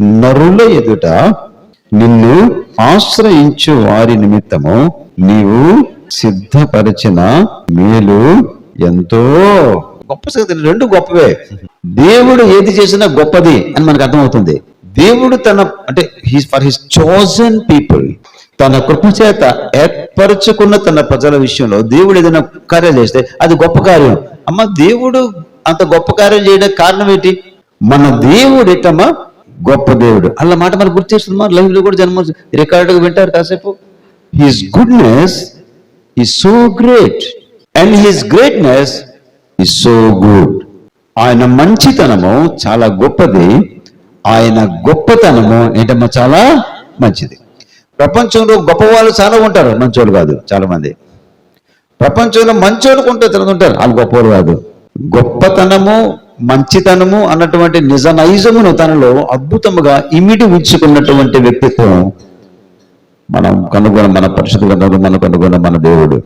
నరుల ఎదుట నిన్ను ఆశ్రయించు వారి నిమిత్తము నీవు సిద్ధపరిచిన మేలు ఎంతో. గొప్ప సంగతి రెండు గొప్పవే. దేవుడు ఏది చేసినా గొప్పది అని మనకు అర్థమవుతుంది. దేవుడు తన అంటే ఫర్ హిస్ చోజన్ పీపుల్ తన కృప చేత ఏర్పరచుకున్న తన ప్రజల విషయంలో దేవుడు ఏదైనా కార్యం చేస్తే అది గొప్ప కార్యం. అమ్మ దేవుడు అంత గొప్ప కార్యం చేయడానికి కారణం ఏంటి? మన దేవుడు ఎట్టమ్మా గొప్ప దేవుడు. అలా మాట మరి గుర్తు చేస్తుంది మా లైఫ్లో కూడా జన్మ రికార్డుగా వింటారు కాసేపు. His goodness is so great and his greatness is so good ఆయన మంచితనము చాలా గొప్పది. ఆయన గొప్పతనము ఏంటమ్మా? చాలా మంచిది. ప్రపంచంలో గొప్ప వాళ్ళు చాలా ఉంటారు. మంచోళ్ళు కాదు చాలా మంది ప్రపంచంలో మంచోళ్ళు కొంటే ఉంటారు. వాళ్ళు గొప్పవాళ్ళు కాదు. గొప్పతనము మంచితనము అన్నటువంటి నిజ నైజమును తనలో అద్భుతముగా ఇమిడి ఉంచుకున్నటువంటి వ్యక్తిత్వం మనం కనుగొన మన పరిశుద్ధ గ్రంథంలో మనం కనుగొన్న మన దేవుడు.